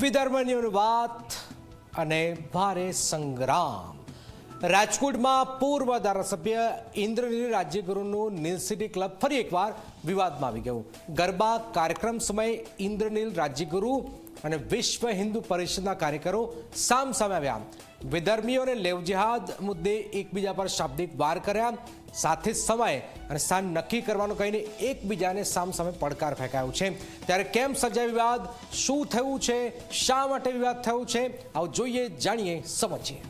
વિધર્મની વાત અને ભારે સંગ્રામ. રાજકોટમાં પૂર્વ ધારાસભ્ય ઇન્દ્રનીલ રાજ્યગુરુનું નીલસિટી ક્લબ ફરી એકવાર વિવાદમાં આવી ગયું. ગરબા કાર્યક્રમ સમયે ઇન્દ્રનીલ રાજ્યગુરુ અને વિશ્વ હિન્દુ પરિષદના કાર્યકરો સામ સામે આવ્યા. વિધર્મીઓને લેવજિહાદ મુદ્દે એકબીજા પર શાબ્દિક વાર કર્યા. સાથે સમય અને સ્થાન નક્કી કરવાનું કહીને એકબીજાને સામ સામે પડકાર ફેંકાયો છે. ત્યારે કેમ સર્જાય વિવાદ? શું થયું છે? શા માટે વિવાદ થયો છે? આવું જોઈએ, જાણીએ, સમજીએ.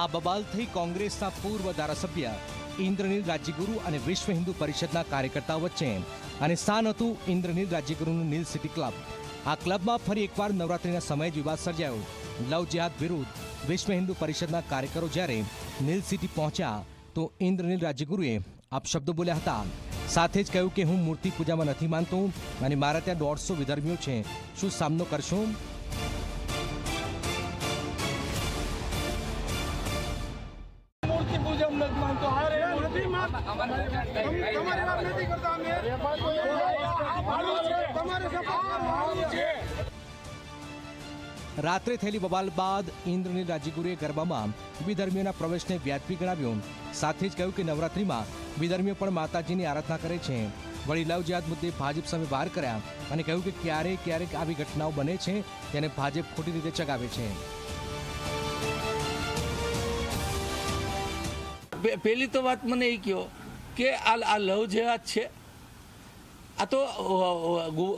આ બબાલથી કોંગ્રેસના પૂર્વ ધારાસભ્ય ઇન્દ્રનીલ રાજ્યગુરુ અને વિશ્વ હિન્દુ પરિષદના કાર્યકર્તાઓ વચ્ચે અને સ્થાન હતું ઇન્દ્રનીલ રાજ્યગુરુનું નીલ સિટી ક્લબ. આ ક્લબમાં ફરી એકવાર નવરાત્રિના સમયે જ વિવાદ સર્જાયો. લવ જિહાદ વિરુદ્ધ વિશ્વ હિન્દુ પરિષદના કાર્યકરો જ્યારે નીલ સિટી પહોંચ્યા તો ઇન્દ્રનીલ રાજ્યગુરુએ આપશબ્દો બોલ્યા હતા સાથે જ કહ્યું કે હું મૂર્તિ પૂજામાં નથી માનતો અને મારા ત્યાં દોઢસો વિધર્મીઓ છે શું સામનો કરશો. તમારી વાત નથી કરતા અમે. તમારે સપોર્ટ. રાત્રે થયેલી બબાલ બાદ ઇન્દ્રનીલ રાજીગુરુએ ગરબામાં વિધર્મીઓના પ્રવેશને વ્યાજબી ગણાવ્યો. સાથે જ કહ્યું કે નવરાત્રિમાં વિધર્મીઓ પણ માતાજીની આરાધના કરે છે. વળી લવ મુદ્દે ભાજપ સામે વાર કર્યા અને કહ્યું કે ક્યારેક ક્યારેક આવી ઘટનાઓ બને છે તેને ભાજપ ખોટી રીતે ચગાવે છે. પહેલી તો વાત મને એ કહો કે આ આ લવ જેહાદ છે, આ તો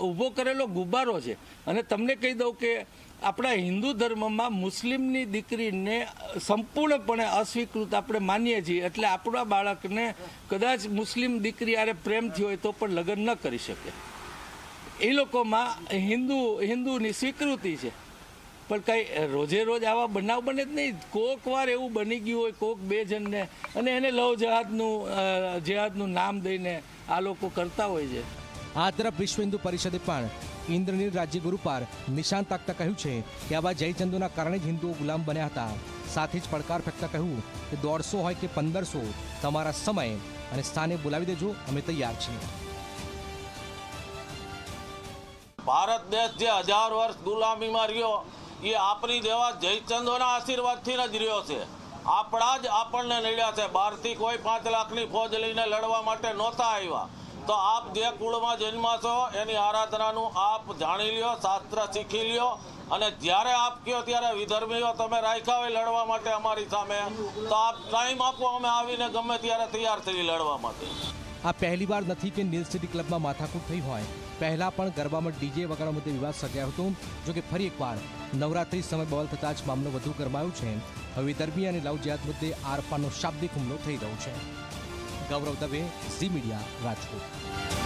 ઊભો કરેલો ગુબ્બારો છે. અને તમને કહી દઉં કે આપણા હિન્દુ ધર્મમાં મુસ્લિમની દીકરીને સંપૂર્ણપણે અસ્વીકૃત આપણે માનીએ છીએ. એટલે આપણા બાળકને કદાચ મુસ્લિમ દીકરી આરે પ્રેમથી હોય તો પણ લગ્ન ન કરી શકે. એ લોકોમાં હિન્દુ હિન્દુની સ્વીકૃતિ છે. પણ કાંઈ રોજે રોજ આવા બનાવ બને જ નહીં. કોક વાર એવું બની ગયું હોય કોક બે જણને. અને એને લવ જહાદનું અ, જહાદનું નામ દઈને આ લોકો કરતા હોય છે. આ વિશ્વ હિન્દુ પરિષદે પણ ઇન્દ્રનીલ રાજ્યગુરુ પર નિશાન તાકતા કહ્યું છે કે આવા જયચંદોના કારણે જ હિન્દુઓ ગુલામ બન્યા હતા. સાથે જ પડકાર ફેંકતા કહ્યું કે દોઢસો હોય કે પંદરસો તમારા સમય અને સ્થાને બોલાવી દેજો, અમે તૈયાર છીએ. ભારત દેશ જે હજાર વર્ષ ગુલામીમાં રહ્યો, એ આપણી જેવા જયચંદોના આશીર્વાદથી જ રહ્યો છે. આપણા જ આપણને નડ્યા છે. બહારથી કોઈ પાંચ લાખની ફોજ લઈને લડવા માટે નહોતા આવ્યા. તો આપ જે કુળમાં જન્મા છો, એની આરાધનાનું આપ જાણી લ્યો, શાસ્ત્ર શીખી લ્યો, અને જ્યારે આપ કયો ત્યારે વિધર્મીઓ તમે રાખ્યા હોય લડવા માટે અમારી સામે. તો આપ ટાઈમ આપો, અમે આવીને ગમે ત્યારે તૈયાર થઈ લડવા માટે. આ પહેલી વાર નથી કે નીલ સિટી ક્લબમાં માથાકૂટ થઈ હોય. પહેલા પણ ગરબામાં ડીજે વગેરે મુદ્દે વિવાદ સર્જાયો હતો. જો કે ફરી એકવાર નવરાત્રી સમય બવલ થતાં જ મામલો વધુ ગરમાયો છે. હવે ધર્મી અને લવ મુદ્દે આરપારનો શાબ્દિક હુમલો થઈ રહ્યો છે. Gaurav Dave Zee media Rajkot